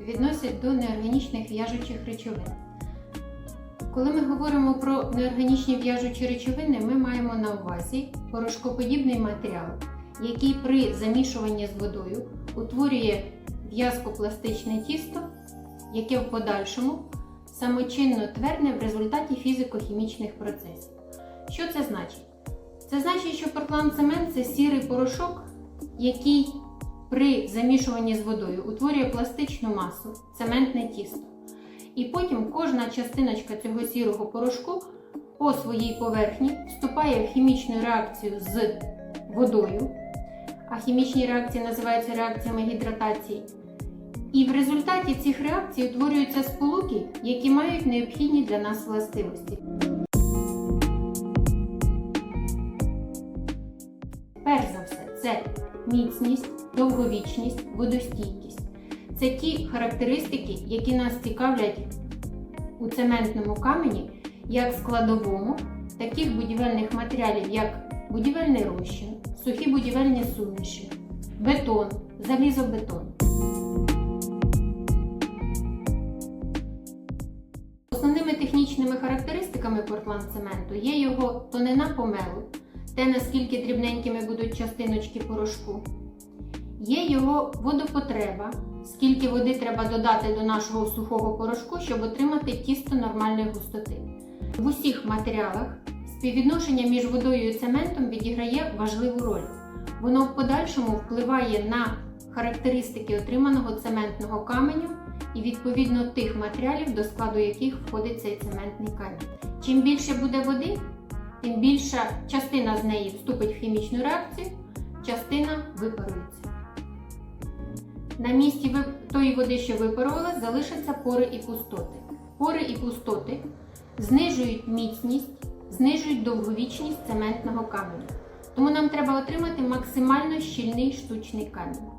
відносить до неорганічних в'яжучих речовин. Коли ми говоримо про неорганічні в'яжучі речовини, ми маємо на увазі порошкоподібний матеріал, який при замішуванні з водою утворює в'язкопластичне тісто, яке в подальшому самочинно твердне в результаті фізико-хімічних процесів. Що це значить? Це значить, що портландцемент це сірий порошок, який при замішуванні з водою утворює пластичну масу, цементне тісто. І потім кожна частиночка цього сірого порошку по своїй поверхні вступає в хімічну реакцію з водою, а хімічні реакції називаються реакціями гідратації. І в результаті цих реакцій утворюються сполуки, які мають необхідні для нас властивості. Перш за все, це міцність, довговічність, водостійкість. Це ті характеристики, які нас цікавлять у цементному камені як складовому таких будівельних матеріалів, як будівельний розчин, сухі будівельні суміші, бетон, залізобетон. Основними технічними характеристиками портландцементу є його тонина помелу, те наскільки дрібненькими будуть частиночки порошку. Є його водопотреба, скільки води треба додати до нашого сухого порошку, щоб отримати тісто нормальної густоти. В усіх матеріалах співвідношення між водою і цементом відіграє важливу роль. Воно в подальшому впливає на характеристики отриманого цементного каменю і відповідно тих матеріалів, до складу яких входить цей цементний камінь. Чим більше буде води, тим більша частина з неї вступить в хімічну реакцію, частина випарується. На місці тої води, що випарувалась, залишаться пори і пустоти. Пори і пустоти знижують міцність, знижують довговічність цементного каменю. Тому нам треба отримати максимально щільний штучний камінь.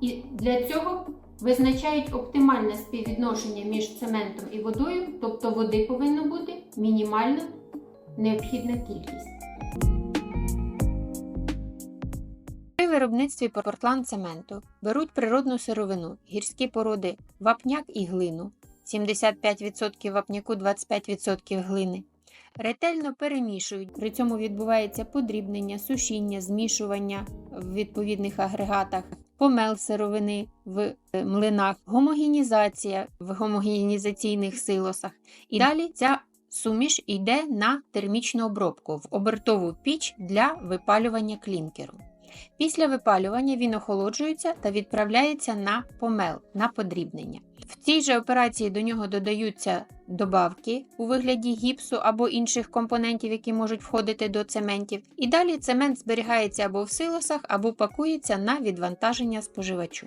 І для цього визначають оптимальне співвідношення між цементом і водою, тобто води повинно бути мінімально необхідна кількість. Виробництві портландцементу беруть природну сировину, гірські породи, вапняк і глину, 75% вапняку, 25% глини. Ретельно перемішують, при цьому відбувається подрібнення, сушіння, змішування в відповідних агрегатах, помел сировини в е, млинах, гомогенізація в гомогенізаційних силосах. І далі ця суміш йде на термічну обробку в обертову піч для випалювання клінкеру. Після випалювання він охолоджується та відправляється на помел на подрібнення. В цій же операції до нього додаються добавки у вигляді гіпсу або інших компонентів, які можуть входити до цементів. І далі цемент зберігається або в силосах, або пакується на відвантаження споживачу.